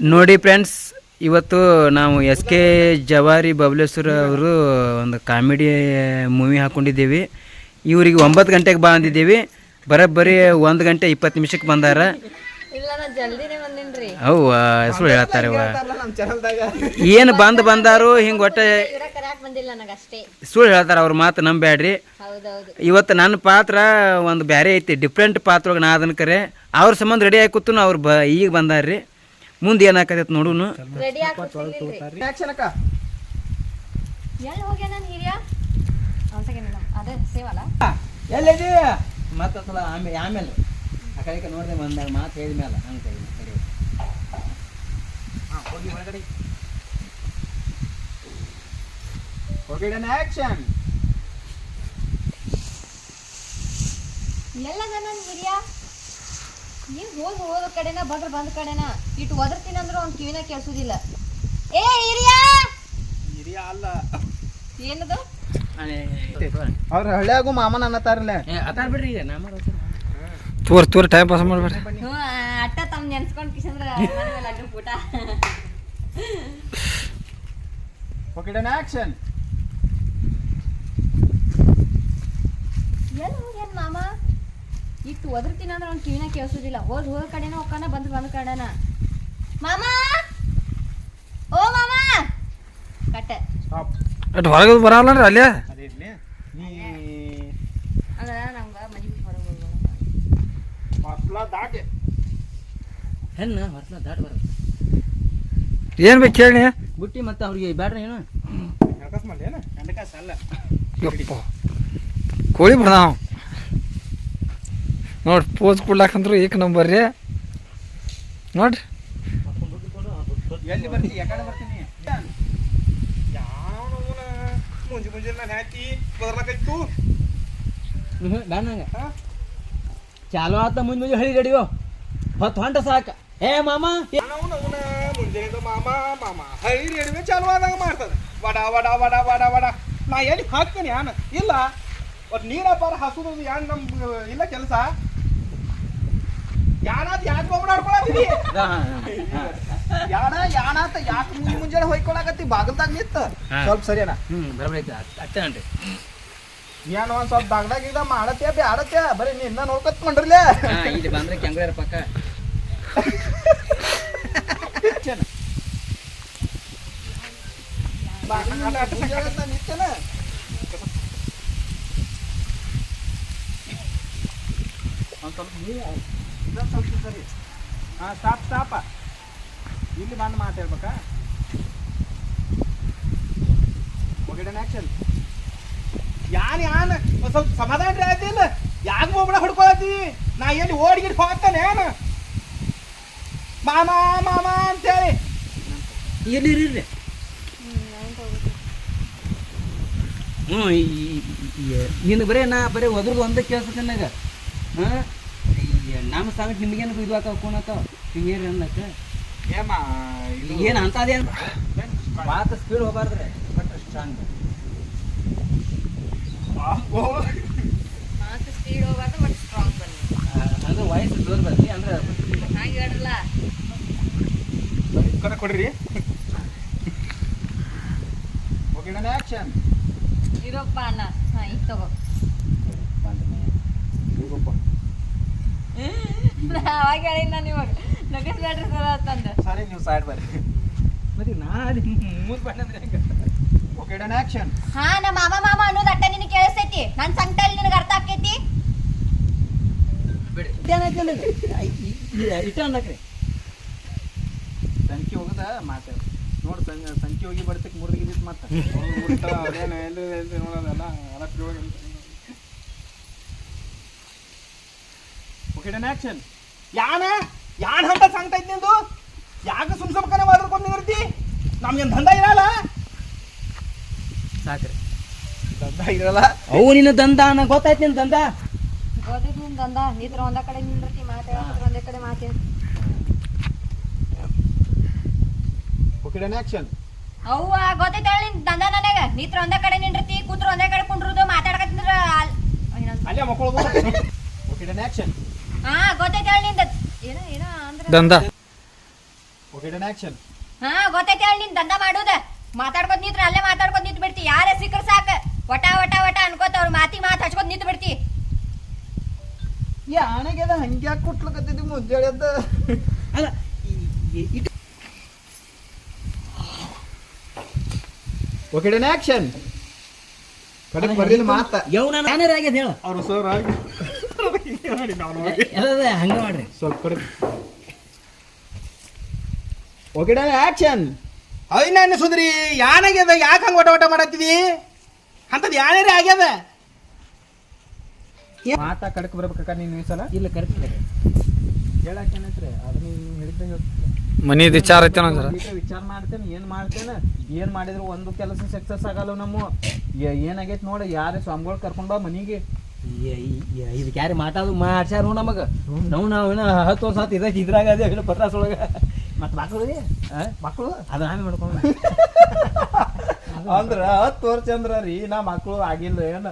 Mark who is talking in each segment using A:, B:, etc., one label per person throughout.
A: ನೋಡಿ ಫ್ರೆಂಡ್ಸ್ ಇವತ್ತು ನಾವು ಎಸ್ ಕೆ ಜವಾರಿ ಬಬಲೇಶ್ವರ ಅವರು ಒಂದು ಕಾಮಿಡಿ ಮೂವಿ ಹಾಕ್ಕೊಂಡಿದ್ದೀವಿ ಇವರಿಗೆ ಒಂಬತ್ತು ಗಂಟೆಗೆ ಬಾ ಅಂದಿದ್ದೀವಿ. ಬರೋಬ್ಬರಿ ಒಂದು ಗಂಟೆ ಇಪ್ಪತ್ತು ನಿಮಿಷಕ್ಕೆ ಬಂದಾರ.
B: ಇಲ್ಲ ನಾ ಜಲ್ದಿನೇ ಬಂದಿನ್ರಿ.
A: ಅವು ಸುಳ್ಳು ಹೇಳ್ತಾರೆ ಏನು ಬಂದು ಬಂದಾರು ಹಿಂಗೆ ಒಟ್ಟೆ ಸುಳ್ಳು ಹೇಳ್ತಾರೆ ಅವ್ರ ಮಾತು
B: ನಂಬ್ಯಾಡ್ರಿ.
A: ಇವತ್ತು ನನ್ನ ಪಾತ್ರ ಒಂದು ಬ್ಯಾರೆ ಐತಿ ಡಿಫ್ರೆಂಟ್ ಪಾತ್ರ ಒಳಗೆ ನಾ ಅದನ್ನ ಕರೆ. ಅವ್ರ ಸಂಬಂಧ ರೆಡಿ ಆಗಿ ಕೂತು ಅವ್ರು ಬ ಈಗ ಬಂದಾರ್ರಿ. ಮುಂದೆ ಏನಾಕತೈತೆ ನೋಡುನು.
B: ಎಲ್ಲಿ
A: ಮತ್ತೊಂದ್ಸಲ ಆಮೇಲೆ ಆಮೇಲೆ. ಆ ಕಡೆ ನೋಡಿದೆ ಬಂದಾಗ ಮಾತು ಹೇಳಿದ ಮೇಲೆ ಹಂಗೆ ಸರಿ
C: ಹಾ ಹೋಗಿ ಒಳಗಡೆ. ಓಕೆ ಡನ್ ಆಕ್ಷನ್
B: ಎಲ್ಲದ ನನ್ನ ಹಿರಿಯ? ನೀನ್ ಹೋಗಿ ಹೋದ ಕಡೆನ ಬದ್ರ ಬಂದ ಕಡೆನ? ಇಟ್ಟು ಒದರ್ತೀನಿ ಅಂದ್ರೆ ಅವ್ನ ಕಿವಿನ ಕೇಳಿಸೋದಿಲ್ಲ ಏ ಹಿರಿಯ!
C: ಹಿರಿಯ ಅಲ್ಲ.
B: ಏನದು?
C: ಅವ್ರ ಹಳ್ಳಿಯಾಗು ಮಾಮನ ಅನ್ನತಾರಲ್ಲ.
A: ಅತಾರ ಬಿಡ್ರಿ ಈಗ ನಮ್ಮ
D: ತೋರ್ ತೋರ್ ಟೈಮ್ ಪಾಸ್ ಮಾಡ್ಬೇಡ್ರಿ.
B: ಹ್ಞೂ ಅಟ್ಟ ತಮ್ಮ ನೆನ್ಸ್ಕೊಂಡು ಕಿಶಂದ್ರ ಲಡ್ಡು ಪುಟ.
C: ಓಕೆ ಡನ್ ಆಕ್ಷನ್
B: ಎಲ್ಲಿ ಹೋಗ್ಯಾನ ಮಾಮ? ಇಟ್ಟು ಒದರ್ತೀನಿ ಅಂದ್ರೆ ಅವ್ನು ಕಿವಿನ ಕೇಳಿಸೋದಿಲ್ಲ. ಹೋದ್ ಹೋದ ಕಡೆನ ಹೋಗ್ಕಾನ ಬಂದ್ ಬಂದ ಕಡೆನ? ಮಾಮ! ಓ ಮಾಮ! ಕಟ್ಟೆ.
C: ಸ್ಟಾಪ್
D: ಅಟ್ ಹೊರಗೆ ಬರಲ್ಲ ಅಲ್ಲೇ?
B: ಅಂದ್ರೆ ನಮ್ಗೆ ಮನೆ ಬಿಟ್ಟು ಹೊರಗೆ
C: ದಾಟೆ.
A: ಹೆಣ್ಣ ಹೊಸ್ಲ ದಾಟ ಬರ
D: ಏನ್ ಬೇಕು ಹೇಳಿ
A: ಬುಟ್ಟಿ ಮತ್ತೆ ಅವ್ರಿಗೆ ಬ್ಯಾಡ್ರಿ ಏನು?
C: ಕಳ್ಕಸ್ ಮಾಡ್ಲೇನ ಗಂಡಕಾಸ ಅಲ್ಲ.
D: ಯಪ್ಪ. ಕೋಳಿ ಬರ್ದಾವ ನೋಡ್ರಿ ಪೋಸ್ ಕೊಡ್ಲಾಕಂದ್ರು ಏಕ ನಂಬರ್ ರೀ ನೋಡ್ರಿ
A: ಚಾಲು ಆತ ಮುಂಜ್ ಮುಂಜೆ ಹಳಿ ಗಡಿಯೋ ಹೊತ್ತು ಹೊಂಟ ಸಾಕ. ಏ ಮಾಮಾ
C: ಮುಂಜಾನೆ ಮಾಮ ಮಾಮ ಹಳಿ ರೇಡಿವೆ ಚಾಲು ಆದಾಗ ಮಾಡ್ತದ. ವಡ ವಡ ವಡ ವಡ ವಡ. ನಾ ಎಲ್ಲಿ ಹಾಕ್ತೇನೆ ಯಾನ? ಇಲ್ಲ. ಒಟ್ಟು ನೀರಪ್ಪಾರ ಹಸುದು ಯಾನ್ ನಮ್ ಇಲ್ಲ ಕೆಲಸ? ಯಾನಾತ್ ಯಾಕೆ ಒಬ್ಬ ನಡ್ಕೊಳತ್ತೀವಿ ಯಾಣ ಯಾನಾತ ಯಾಕೆ ಮುಂಜಿ ಮುಂಜಾನೆ ಹೊಯ್ಕೊಳಕತ್ತಿ? ಬಾಗಲ್ದಾಗ ನಿತ್ತ ಸ್ವಲ್ಪ
A: ಅಷ್ಟೇ ಅನ್ರಿ.
C: ಏನ್ ಒಂದ್ ಸ್ವಲ್ಪ ದಾಗ್ದಾಗ ಈಗ ಮಾಡತ್ತೆ ಬ್ಯಾಡತ್ತೆ. ಬರೀ ನಿನ್ನ ನೋಡ್ಕೊತ್ ಕೊಂಡ್ರಲೇ
A: ಹಾಂ ಇಲ್ಲಿ ಬಂದ್ರೆ ಕೆಂಗ್ರ ಪಕ್ಕ.
C: ನಿತ್ತೇನ ಒಂದ್ ಸ್ವಲ್ಪ ಇದೊಂದ್ ಸ್ವಲ್ಪ ಸರಿ. ಹಾಂ ಸ್ಟಾಪ್ ಸ್ಟಾಪ ಇಲ್ಲಿ ಬಂದು ಮಾತಾಡ್ಬೇಕಾ? ಒಗಡನ್ ಆಕ್ಷನ್ ಯಾನ್ ಯಾನ್? ಒಂದು ಸ್ವಲ್ಪ ಸಮಾಧಾನ ರೀ ಆಯ್ತಿಲ್ಲ ಯಾಕ ಮೊಬಳ ಹೊಡ್ಕೊಳತಿ ನಾ ಎಲ್ಲಿ ಓಡಿಗಿಡ್ ಹೋಗ್ತಾನೆ, ಏನು? ಮಾಮ ಮಾಮ ಅಂತೇಳಿ.
A: ಎಲ್ಲಿರಿ ಹ್ಞೂ ನಿನ್ನ ಬರೇ ನಾ ಬರೀ ಒದ್ರದ್ದು ಒಂದೇ ಕೇಳಿಸ್ತೀನಿ ಹಾಂ? ನಮ್ಮ ಸಂಗಟ ನಿಮಗೇನು ಇದು ಆತಾವ ಕೋಣ ಆತಾವ? ಹಿಂಗೇನು ಅನ್ನಕ್ಕ
C: ಏಮ
A: ಏನು ಅಂತದೇನು ಮಾತು ಸ್ಪೀಡ್ ಹೋಗ್ಬಾರ್ದ್ರೆ ಬಟ್ ಸ್ಟ್ರಾಂಗ್
B: ಮಾತು ಸ್ಪೀಡ್ ಹೋಗ್ಬಾರ್ದು ಬಟ್ ಸ್ಟ್ರಾಂಗ್ ಬನ್ನಿ.
A: ಅಂದ್ರೆ ವಾಯ್ಸ್ ಜೋರ್ ಬರ್ತಿ ಅಂದ್ರೆ
B: ಹಾಗೆ ಹೇಳ್ರಲ್ಲ
C: ಕಡೆ ಕೊಡ್ರಿ. ಓಕೆ ನನ್ನ ಆಕ್ಷನ್
B: ಇರೋಪ್ಪ ಅಣ್ಣ ಹಾ ಈಗ ತಗೋ. ಅವಾಗ ನಗಸ್ಬೇಡ್ರಿ ಸರ ಅಂತಂದ
C: ಸರಿ ನೀವು ಸೈಡ್ ಬರ್ರಿ
A: ಮತ್ತೆ ನಾ ಅಲ್ಲಿ ಮುಂದೆ ಬಂದ್ರೆ ಹೆಂಗೆ
C: ಓಕೆ ಡನ್ ಆಕ್ಷನ್
B: ಹಾ ನಮ್ಮ ಮಾಮ ಮಾಮ ಅನ್ನೋದು ಅಟ್ಟ ಕೇಳಿಸ್ತೈತಿ ನನ್ ಸಂಕಟಲ್ಲಿ ನಿನಗೆ ಅರ್ಥ ಆಕೈತಿ
A: ಬಿಡಿ ಇಟ್ಟ ಅನ್ನಕ್ರಿ
C: ಸಂಖ್ಯೆ ಹೋಗದ ಮಾತಾಡ ನೋಡಿ ಸಂಖ್ಯೆ ಹೋಗಿ ಬರ್ತಕ್ಕೆ ಮೂರ್ ಮತ್ತೆ ಅದೇನು ಎಲ್ಲಿ ಎಲ್ಲಿ ನೋಡೋದಲ್ಲ ಎಲ್ಲ ಓಕೆ ಡನ್ ಆಕ್ಷನ್ ಯಾನ? ಯಾನ್ ಹಂತ ಸಂಗತೈತಿ ನಿಂದು? ಯಾಕೆ ಸುಮ್ ಸುಮ್ಕನೆ ಮಾಡ್ಕೊಂಡು ನಿಂದಿರ್ತಿ? ನಮ್ಗೇನ್ ದಂಧ ಇರಲ್ಲ?
A: ಸಾಕ್ರಿ.
C: ದಂಧ ಇರಲ್ಲ?
A: ಅವು ನಿನ್ನ ದಂದ ನಂಗೆ ಗೊತ್ತಾಯ್ತು ನಿನ್ನ ದಂದ
B: ಗೊತ್ತೈತಿ ನಿನ್ ದಂದ ನಿತ್ರ ಒಂದ ಕಡೆ ನಿಂದಿರ್ತಿ ಮಾತಾಡ ಒಂದೇ ಕಡೆ ಮಾತಾಡ
C: ಓಕೆ ಡನ್ ಆಕ್ಷನ್
B: ಅವ್ವ ಗೊತ್ತೈತಿ ನಿನ್ ದಂದ ನನಗ. ನಿತ್ರ ಒಂದೇ ಕಡೆ ನಿಂದಿರ್ತಿ ಕೂತ್ರ ಒಂದೇ ಕಡೆ ಕುಂಡ್ರುದು ಮಾತಾಡಕತ್ತಿದ್ರ
C: ಅಲ್ಲೇ ಮಕ್ಕಳು ಓಕೆ ಡನ್ ಆಕ್ಷನ್
B: ಹಾ ಗೊತ್ತೈತೆ ಹೇಳಿ ನಿಂದ. ಏನ ಏನ ಅಂದ್ರ
D: ದಂದ
C: ಓಕೆ ಡನ್ ಆಕ್ಷನ್
B: ಹಾ ಗೊತ್ತೈತೆ ಹೇಳಿ ನಿನ್ ದಂಧ ಮಾಡುದ. ಮಾತಾಡ್ಕೊತ ನಿಂತ್ರ ಅಲ್ಲೇ ಮಾತಾಡ್ಕೊತ ನಿಂತ್ ಬಿಡ್ತಿ ಯಾರ ಸಿಕ್ಕರ್ ಸಾಕ. ವಟ ವಟ ವಟ ಅನ್ಕೋತ ಅವ್ರ ಮಾತಿ ಮಾತು ಹಚ್ಕೊತ ನಿಂತ್ ಬಿಡ್ತಿ
C: ಯಾನಾಗ್ಯದ ಹಂಗ್ಯಾಕ್ ಯಾಕೆ ಕುಟ್ಲಕತ್ತಿದ್ದಿ ಮುಂಜಾನೆ ಅಲ್ಲ ಓಕೆ ಡನ್ ಆಕ್ಷನ್ ಕಡೆಗೆ ಬರ್ಲಿಲ್ಲ ಮಾತ.
A: ಯವ್ನ ನಾನೇ ಆಗ್ಯದ ಹೇಳ.
C: ಅವ್ರು ಸರ್
A: ಹಂಗ ಮಾಡ್ರಿ.
C: ಸ್ವಲ್ಪ ಕಡೆ. ಓಕೆ ಡನ್ ಆಕ್ಷನ್ ಅಯ್ಯ ನಾನು ಸುಂದ್ರಿ ಯಾನಾಗ್ಯದ ಯಾಕೆ ಹಂಗ ಓಟ ಓಟ ಮಾಡತ್ತಿದಿ ಅಂತದ್ ಯಾನೇ ಆಗ್ಯದ ಮಾತಾ ಕಡಕ್ ಬರ್ಬೇಕ ನೀನು ಈ ಸಲ?
A: ಇಲ್ಲ ಕರೆಕ್ಟ್
C: ಮನಿ ಏನೈತ್ರಿ? ಅದನ್ನ ನೀವು ಹೇಳಿದ್ದ ಹೇಳ್ತೀನಿ
D: ಮನಿದು ವಿಚಾರ ಐತೆ ಸರ್
C: ವಿಚಾರ ಮಾಡ್ತೇನೆ ಏನ್ ಮಾಡ್ತೇನೆ? ಏನ್ ಮಾಡಿದ್ರು ಒಂದು ಕೆಲಸ ಸಕ್ಸಸ್ ಆಗಲ್ಲ ನಮ್ಮ. ಏನಾಗೈತ್ ನೋಡಿ ಯಾರೇ ಸ್ವಾಮಿಗಳು ಕರ್ಕೊಂಡ್ ಬಾ ಮನಿಗೆ.
A: ಇದಕ್ಕೆ ಯಾರು ಮಾತಾಡೋದು ಮಾಡ್ಸ್ಯಾರ ನಮಗೆ. ನಮಗ ನಾವು ನಾವು ಏನೋ ಹತ್ತು ವರ್ಷ ಆತು ಇದಕ್ಕೆ ಇದ್ರಾಗ ಅದೇ ಇನ್ನು ಪತ್ರಾಸ್ ಒಳಗ.
C: ಮತ್ತೆ ಮಕ್ಕಳು ಮಕ್ಕಳು
A: ಅದು ನಾವೇ ಮಾಡ್ಕೊಂಡು
C: ಅಂದ್ರ ಹತ್ತು ವರ್ಷ ಅಂದ್ರ ರೀ ನಾ ಮಕ್ಕಳು ಆಗಿಲ್ಲ ಏನ?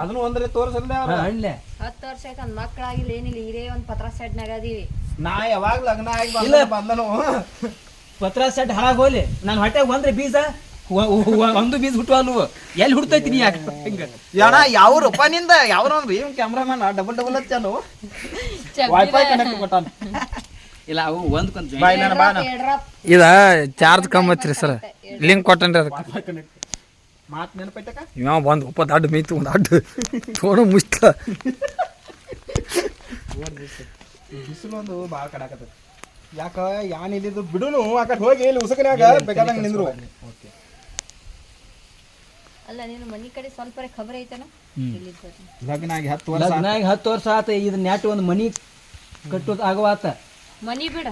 C: ಅದನ್ನು ಒಂದ್ರೆ ತೋರ್ಸಲ್ಲ
A: ಹಣ್ಣೆ
B: ಹತ್ತು ವರ್ಷ ಆಯ್ತು ಅಂದ್ ಮಕ್ಳಾಗಿಲ್ಲ ಏನಿಲ್ಲ ಇರೇ ಒಂದ್ ಪತ್ರ ಸೆಡ್ನಾಗ ಅದೀವಿ.
C: ನಾ ಯಾವಾಗ ಲಗ್ನ ಆಗಿ ಬಂದನು
A: ಪತ್ರ ಸೆಟ್ ಹಾಳಾಗ್ ಹೋಗ್ಲಿ. ನಾನು ಹೊಟ್ಟೆಗೆ ಬಂದ್ರೆ ಬೀಜ. ಒಂದು ಬೀಜ ಹುಟ್ಟುವಲ್ವ ಎಲ್ಲಿ ಹುಡ್ತೈತಿ ನೀ ಯಾಕೆ ಹಿಂಗ?
C: ಯಾಣ ಯಾವ್ರಪ್ಪ ನಿಂದ ಯಾವ್ರನ್ರಿ ಇವ್ ಕ್ಯಾಮ್ರಾಮನ್ ಡಬಲ್ ಡಬಲ್ ಹಚ್ಚಾನು ವೈಫೈ ಕನೆಕ್ಟ್ ಕೊಟ್ಟಾನ.
A: ಇಲ್ಲ ಅವು
C: ಬಾಯ್ ನನ್ನ ಬಾ ನಾ.
D: ಇದ ಚಾರ್ಜ್ ಕಮ್ಮಿ ಹಚ್ಚ್ರಿ ಸರ್ ಲಿಂಕ್ ಕೊಟ್ಟನ್ರಿ ಅದಕ್ಕೆ.
C: ಮಾತ್ ನೆನಪೈತಕ
D: ಇವ ಬಂದು ಒಂದ್ ದಡ್ಡ ಮೈತು ಒಂದು ಅಡ್ಡ ತೋಡು ಮುಷ್ಟ
C: ಬಿಸಿಲು ಒಂದು ಭಾಳ ಕಡಾಕತ್ತ ಯಾಕ ಯಾನ್ ಇಲ್ಲಿದ್ದು ಬಿಡುನು ಆ ಕಡೆ ಹೋಗಿ ಇಲ್ಲಿ ಉಸಕನ್ಯಾಗ ಬೇಕಾದಂಗ ನಿಂದ್ರು.
B: ಅಲ್ಲ ನೀನು ಮನಿ ಕಡೆ ಸ್ವಲ್ಪ ಖಬರ್ ಐತನ
C: ಲಗ್ನ ಆಗಿ ಹತ್ತು ವರ್ಷ
A: ಲಗ್ನಾಗ ಹತ್ತು ವರ್ಷ ಆತ ಇದ್ ನೆಟ್ ಒಂದು ಮನಿ ಕಟ್ಟೋದ್ ಆಗವಾತ
B: ಮನಿ ಬಿಡ.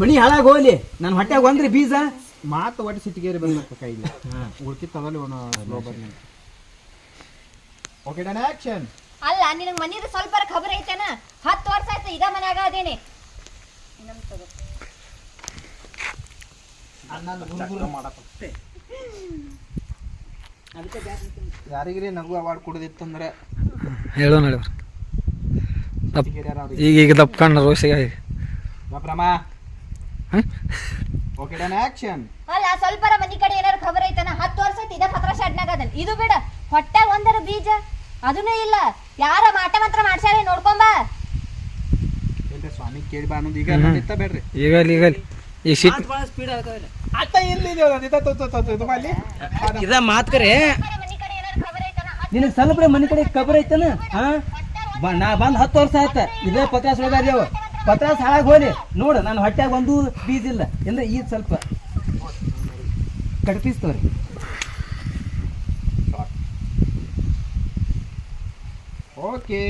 A: ಮನಿ ಹಾಳಾಗ ಹೋಗ್ಲಿ. ನನ್ನ ಹೊಟ್ಟೆಗೆ ಒಂದ್ರಿ ಬೀಜ.
C: ಮಾತು ಒಟ್ಟು ಸಿಟ್ಟಿಗೇರಿ ಬಂದ್ಬೇಕು ಕೈಲಿ. ಉಳ್ಕಿ ತಗೊಳ್ಳಿ ಅವನು ಸ್ಲೋ ಬರ್ನಿ ಓಕೆ ಡನ್ ಆಕ್ಷನ್
B: ಅಲ್ಲ ನಿನಗೆ ಮನಿದು ಸ್ವಲ್ಪ ಖಬರ್ ಐತನ? ಹತ್ತು ವರ್ಷ ಆಯ್ತು ಇದ ಮನ್ಯಾಗ ಅದೇನಿ. ಇನ್ನೊಂದ್ ತಗೋ.
C: ಯಾರಿಗ್ರಿ ನಗು ಅವಾರ್ಡ್ ಕೊಡೋದಿತ್ತಂದ್ರೆ
D: ಹೇಳೋ ನೋಡಿ
C: ಯಾರು
D: ಈಗ ಈಗ ದಪ್ಕಂಡ ರೋಸಿಗೆ
C: ಪ್ರಮ. ಓಕೆ ಡನ್ ಆಕ್ಷನ್
B: ಅಲ್ಲ ಸ್ವಲ್ಪರ ಮನಿ ಕಡೆ ಏನಾರ ಖಬರ್ ಐತನ? ಹತ್ತು ವರ್ಷ ಆಯ್ತು ಇದ ಪತ್ರ ಶೆಡ್ನಾಗ ಅದನ್ ಇದು ಬಿಡ ಹೊಟ್ಟೆ ಒಂದರ ಬೀಜ. ಅದನ್ನೂ ಇಲ್ಲ. ಯಾರ ಮಾಟ ಮಾತ್ರ ಮಾಡ್ಸ್ಯಾರ ನೋಡ್ಕೊಂಬ
C: ಸ್ವಾಮಿ ಕೇಳಿ ಬಾ ಅನ್ನೋದು ಈಗ ಬೇಡ್ರಿ.
D: ಈಗ ಅಲ್ಲಿ ಈಗ ಸಿಟ್
A: ಸ್ಪೀಡ್ ಆಗ್ತಾವಿಲ್ಲ
C: ಅತ್ತ ಇಲ್ಲಿ ಇದು
B: ಖಬರ್ ಐತನ
A: ನಿನಗೆ ಸ್ವಲ್ಪ ಮನೆ ಕಡೆ ಕಬರ್ ಐತನ? ಹಾ ಬ- ನಾ ಬಂದ್ ಹತ್ತು ವರ್ಷ ಆಯ್ತ. ಇದೇ ಪತ್ರಾಸ್ ಒಳಗಾದ್ಯಾವ ಪತ್ರಾಸ್ ಹಾಳಾಗ್ ಹೋಲಿ. ನೋಡು ನಾನು ಹೊಟ್ಯಾಗ ಒಂದು ಬೀಜ ಇಲ್ಲ. ಅಂದ್ರೆ ಈಗ ಸ್ವಲ್ಪ. ಕಡ್ಪಿಸ್ತವ್ರಿ
C: ಓಕೆ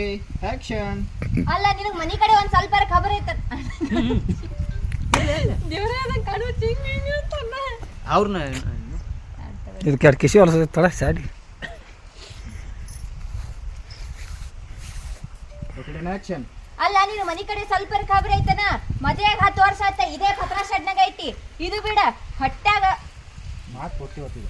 C: ಆಕ್ಷನ್
B: ಅಲ್ಲ ನಿನಗ್ ಮನಿ ಕಡೆ ಒಂದ್ ಸ್ವಲ್ಪ ಖಬರ್ ಐತ.
A: ಅವ್ರನ್ನ
D: ಇದು ಕೆಟ್ಟ ಕಿಸಿ ಹೊಲಸ
C: ಸಾಡಿ.
B: ಅಲ್ಲ ನೀನು ಮನಿ ಕಡೆ ಸ್ವಲ್ಪ ಖಬರ್ ಐತನ ಮದ್ವೆಗ್ ಹತ್ತು ವರ್ಷ ಆತ ಇದೇ ಪತ್ರ ಶೆಡ್ನಾಗ ಐತಿ. ಇದು ಬಿಡ ಹೊಟ್ಯಾಗ
C: ಮಾತು ಕೊಟ್ಟಿ ಹೊತ್ತಿದೆ